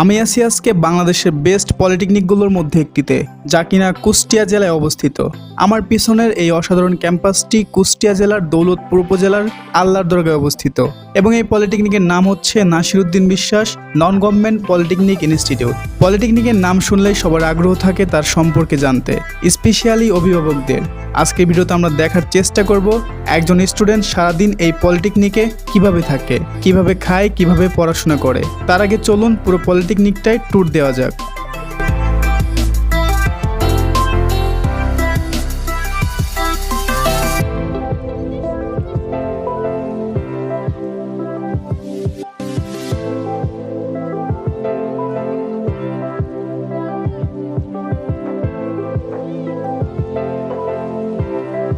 আমি আছি আজকে বাংলাদেশের বেস্ট পলিটেকনিকগুলোর মধ্যে একটিতে, যা কিনা কুষ্টিয়া জেলায় অবস্থিত। আমার পিছনের এই অসাধারণ ক্যাম্পাসটি কুষ্টিয়া জেলার দৌলতপুর উপজেলার আল্লাহর দরগায় অবস্থিত। এবং এই পলিটেকনিকের নাম হচ্ছে Nasiruddin Biswas non government polytechnic institute. পলিটেকনিকের নাম শুনলেই সবার আগ্রহ থাকে তার সম্পর্কে জানতে, স্পেশালি অভিভাবকদের। আজকে ভিডিওতে আমরা দেখার চেষ্টা করব একজন স্টুডেন্ট সারাদিন এই পলিটেকনিকে কীভাবে থাকে, কীভাবে খায়, কীভাবে পড়াশোনা করে। তার আগে চলুন পুরো পলিটেকনিকটাই ট্যুর দেওয়া যাক।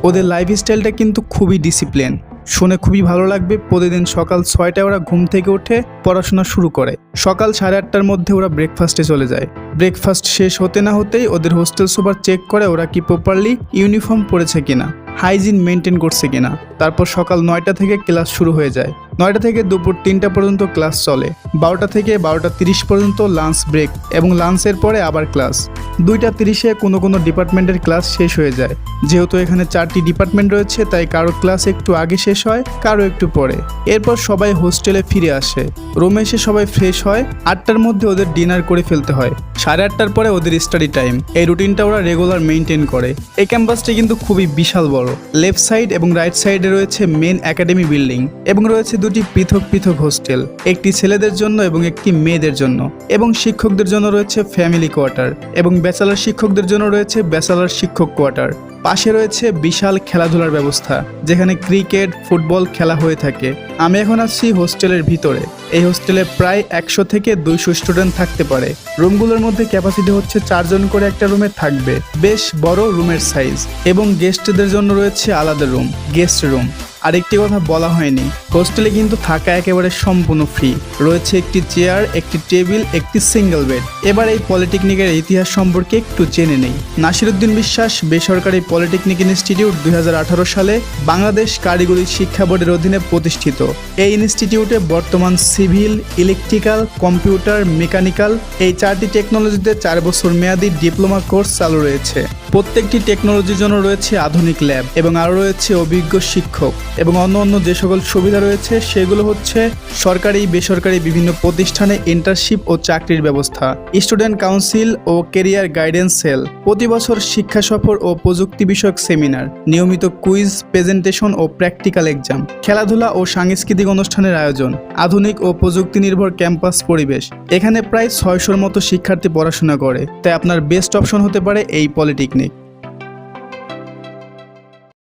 ওদের লাইফস্টাইলটা কিন্তু খুবই ডিসিপ্লিন শুনে খুবই ভালো লাগবে, প্রতিদিন সকাল ছয়টায় ওরা ঘুম থেকে উঠে পড়াশোনা শুরু করে। সকাল সাড়ে আটটার মধ্যে ওরা ব্রেকফাস্টে চলে যায়। ব্রেকফাস্ট শেষ হতে না হতেই ওদের হোস্টেল সুপার চেক করে ওরা কি প্রপারলি ইউনিফর্ম পরেছে কিনা হাইজিন মেনটেন করছে কিনা। তারপর সকাল নয়টা থেকে ক্লাস শুরু হয়ে যায়। নয়টা থেকে দুপুর তিনটা পর্যন্ত ক্লাস চলে, বারোটা থেকে বারোটা তিরিশ পর্যন্ত লাঞ্চ ব্রেক এবং লাঞ্চের পরে আবার ক্লাস। দুইটা তিরিশে কোনো কোনো ডিপার্টমেন্টের ক্লাস শেষ হয়ে যায়। যেহেতু এখানে চারটি ডিপার্টমেন্ট রয়েছে, তাই কারও ক্লাস একটু আগে শেষ হয়, কারও একটু পরে। এরপর সবাই হোস্টেলে ফিরে আসে। রুমে এসে সবাই ফ্রেশ হয়, আটটার মধ্যে ওদের ডিনার করে ফেলতে হয়। সাড়ে আটটার পরে ওদের স্টাডি টাইম এই রুটিনটা ওরা রেগুলার মেনটেন করে। এই ক্যাম্পাসটি কিন্তু খুবই বিশাল বড়। লেফট সাইড এবং রাইট সাইডে রয়েছে মেন একাডেমি বিল্ডিং এবং রয়েছে দুটি পৃথক পৃথক হোস্টেল, একটি ছেলেদের জন্য এবং একটি মেয়েদের জন্য, এবং শিক্ষকদের জন্য রয়েছে ফ্যামিলি কোয়ার্টার, এবং ব্যাচেলার শিক্ষকদের জন্য রয়েছে ব্যাচেলার শিক্ষক কোয়ার্টার। পাশে রয়েছে বিশাল খেলাধুলার ব্যবস্থা, যেখানে ক্রিকেট, ফুটবল খেলা হয়ে থাকে। আমি এখন আছি হোস্টেলের ভিতরে। এই হোস্টেলে প্রায় একশো থেকে দুইশো স্টুডেন্ট থাকতে পারে। রুমগুলোর মধ্যে ক্যাপাসিটি হচ্ছে চারজন করে একটা রুমে থাকবে। বেশ বড় রুমের সাইজ, এবং গেস্টদের জন্য রয়েছে আলাদা রুম, গেস্ট রুম। আরেকটি কথা বলা হয়নি। হোস্টেলে কিন্তু থাকা একেবারে সম্পূর্ণ ফ্রি রয়েছে একটি চেয়ার একটি টেবিল একটি সিঙ্গেল বেড এবার এই পলিটেকনিকের ইতিহাস সম্পর্কে একটু জেনে নেই। নাসিরুদ্দিন বিশ্বাস, বেসরকারি পলিটেকনিক ইনস্টিটিউট দুই হাজার আঠারো সালে বাংলাদেশ কারিগরি শিক্ষা বোর্ডের অধীনে প্রতিষ্ঠিত। এই ইনস্টিটিউটে বর্তমান সিভিল ইলেকট্রিক্যাল কম্পিউটার মেকানিক্যাল এই চারটি টেকনোলজিতে চার বছর মেয়াদী ডিপ্লোমা কোর্স চালু রয়েছে। প্রত্যেকটি টেকনোলজির জন্য রয়েছে আধুনিক ল্যাব এবং আরও রয়েছে অভিজ্ঞ শিক্ষক এবং অন্য অন্য যে সকল সুবিধা রয়েছে, সেগুলো হচ্ছে সরকারি, বেসরকারি বিভিন্ন প্রতিষ্ঠানে ইন্টার্নশিপ ও চাকরির ব্যবস্থা। স্টুডেন্ট কাউন্সিল ও কেরিয়ার গাইডেন্স সেল প্রতি বছর শিক্ষা সফর ও প্রযুক্তি বিষয়ক সেমিনার নিয়মিত কুইজ প্রেজেন্টেশন ও প্র্যাকটিক্যাল এক্সাম খেলাধুলা ও সাংস্কৃতিক অনুষ্ঠানের আয়োজন, আধুনিক ও প্রযুক্তি নির্ভর ক্যাম্পাস পরিবেশ। এখানে প্রায় ছয়শোর মতো শিক্ষার্থী পড়াশোনা করে। তাই আপনার বেস্ট অপশন হতে পারে এই পলিটেকনিক